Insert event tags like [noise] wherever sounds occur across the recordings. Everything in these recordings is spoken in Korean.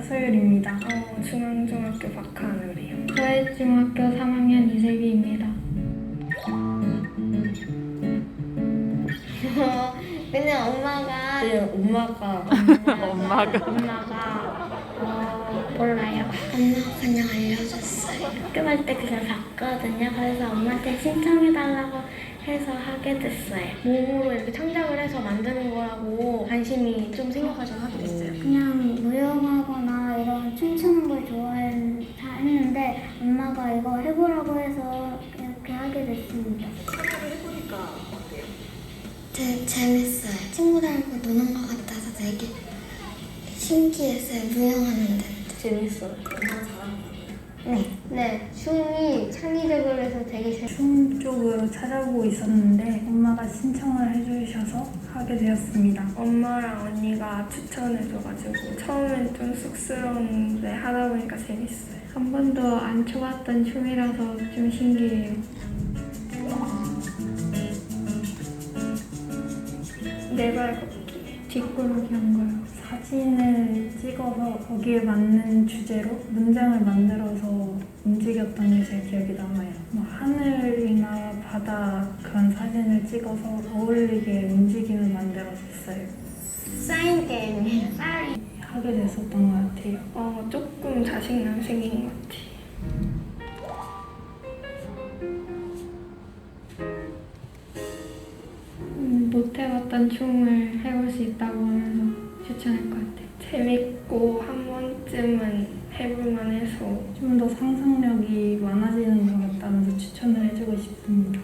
중학교 1학년 차소율입니다. 어, 중앙중학교 박하늘이요. 서해중학교 3학년 이세기입니다. [laughs] 그냥 엄마가 네, 엄마가 엄마가 엄마가 어 몰라요. 안녕 그냥 알려줬어요. 학교 갈 때 그걸 봤거든요. 그래서 엄마한테 신청해달라고 해서 하게 됐어요. 몸으로 이렇게 창작을 해서 만드는 거라고 관심이 좀 생겨가지고 하게 됐어요? 그냥 무용하거나 이런 춤추는 걸 좋아했는데 엄마가 이거 해보라고 무용하는데 재밌어요 네. 네, 춤이 창의적으로 해서 되게 재밌어요. 춤 쪽으로 찾아보고 있었는데 엄마가 신청을 해주셔서 하게 되었습니다. 엄마랑 언니가 추천해줘가지고 처음엔 좀 쑥스러웠는데 하다 보니까 재밌어요. 한 번도 안 춰봤던 춤이라서 좀 신기해요. 네발 걷기. 뒷구르기 한 거요. 사진을 찍어서 거기에 맞는 주제로 문장을 만들어서 움직였던 게 제 기억에 남아요. 뭐 하늘이나 바다 그런 사진을 찍어서 어울리게 움직임을 만들었어요. 사인. 사인. 하게 됐었던 것 같아요. 어, 조금 자신감 생긴 것 같아요. 음, 못 해봤던 춤을 해볼 수 있다고 하면서 추천할 것 같아요. 재밌고 한 번쯤은 해볼만 해서 좀 더 상상력이 많아지는 것 같다면서 추천을 해주고 싶습니다.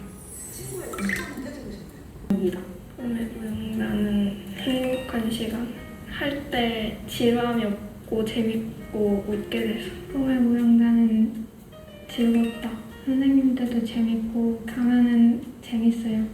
오늘 무용단은 행복한 시간 할 때 지루함이 없고 재밌고 웃게 돼서 꿈의 무용단은 즐겁다. 선생님들도 재밌고 강하는 재밌어요.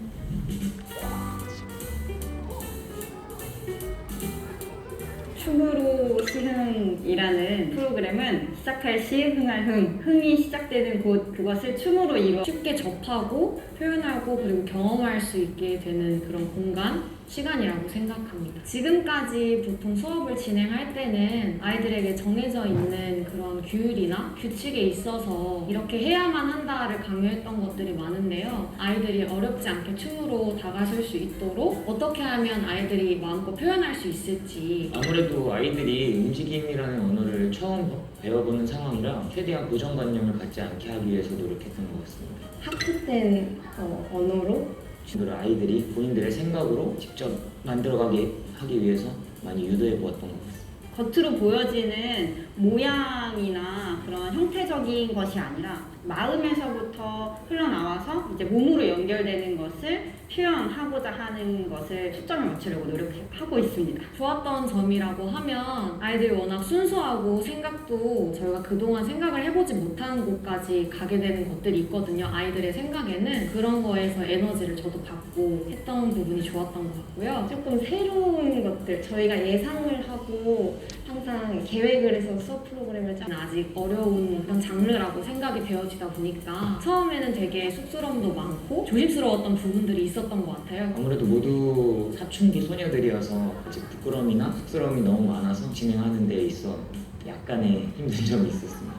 이라는 프로그램은 시작할 시 흥할 흥 흥이 시작되는 곳 그것을 춤으로 이루어 쉽게 접하고 표현하고 그리고 경험할 수 있게 되는 그런 공간 시간이라고 생각합니다. 지금까지 보통 수업을 진행할 때는 아이들에게 정해져 있는 그런 규율이나 규칙에 있어서 이렇게 해야만 한다를 강요했던 것들이 많은데요. 아이들이 어렵지 않게 춤으로 다가설 수 있도록 어떻게 하면 아이들이 마음껏 표현할 수 있을지 아무래도 아이들이 움직임이라는 언어를 처음 배워보는 상황이라 최대한 고정관념을 갖지 않게 하기 위해서 노력했던 것 같습니다. 학습된 어, 언어로 그 아이들이 본인들의 생각으로 직접 만들어가게 하기 위해서 많이 유도해 보았던 것 같습니다. 겉으로 보여지는 모양이나 그런 형태적인 것이 아니라 마음에서부터 흘러나와서 이제 몸으로 연결되는 것을 표현하고자 하는 것을 초점을 맞추려고 노력하고 있습니다. 좋았던 점이라고 하면 아이들이 워낙 순수하고 생각도 저희가 그동안 생각을 해보지 못한 곳까지 가게 되는 것들이 있거든요. 아이들의 생각에는 그런 거에서 에너지를 저도 받고 했던 부분이 좋았던 것 같고요. 조금 새로운 것들 저희가 예상을 하고 항상 계획을 해서 수업 프로그램을 짜는 아직 어려운 그런 장르라고 생각이 되어지다 보니까 처음에는 되게 쑥스러움도 많고 조심스러웠던 부분들이 있었던 것 같아요. 아무래도 모두 사춘기 소녀들이어서 아직 부끄러움이나 쑥스러움이 너무 많아서 진행하는 데 있어 약간의 힘든 점이 있었습니다.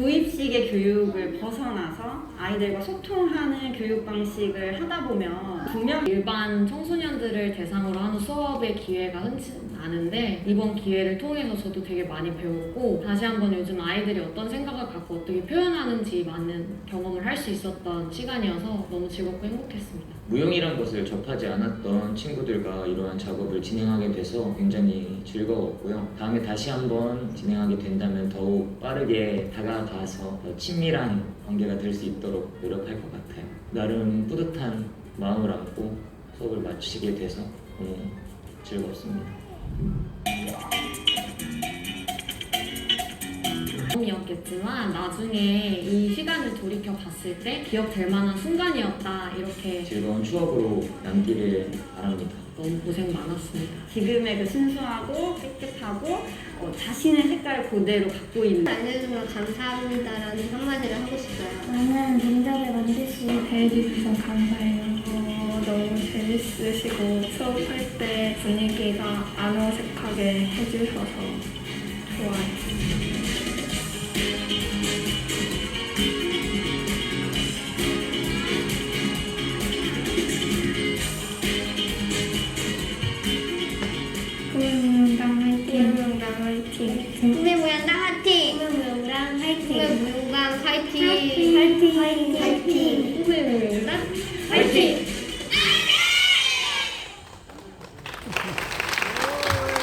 주입식의 교육을 벗어나서 아이들과 소통하는 교육 방식을 하다 보면 분명 일반 청소년들을 대상으로 하는 수업의 기회가 흔치 않은데 이번 기회를 통해서 저도 되게 많이 배웠고 다시 한번 요즘 아이들이 어떤 생각을 갖고 어떻게 표현하는지 많은 경험을 할 수 있었던 시간이어서 너무 즐겁고 행복했습니다. 무용이란 것을 접하지 않았던 친구들과 이러한 작업을 진행하게 돼서 굉장히 즐거웠고요. 다음에 다시 한번 진행하게 된다면 더욱 빠르게 다가 가서 더 친밀한 관계가 될 수 있도록 노력할 것 같아요. 나름 뿌듯한 마음을 안고 수업을 마치게 돼서 너무 즐겁습니다. 경험이었겠지만 나중에 이 시간을 돌이켜 봤을 때 기억될 만한 순간이었다 이렇게 즐거운 추억으로 남기를 바랍니다. 너무 고생 많았습니다. 지금의 그 순수하고 깨끗하고 어, 자신의 색깔 그대로 갖고 있는 알려주면 감사합니다라는 한마디를 하고 싶어요. 나는 농담을 만들 수 대해주셔서 감사해요. 어, 너무 재밌으시고 수업할 때 분위기가 안 어색하게 해주셔서 좋아요. 화이팅! 화이팅! 화이팅! 화이팅! 화이팅!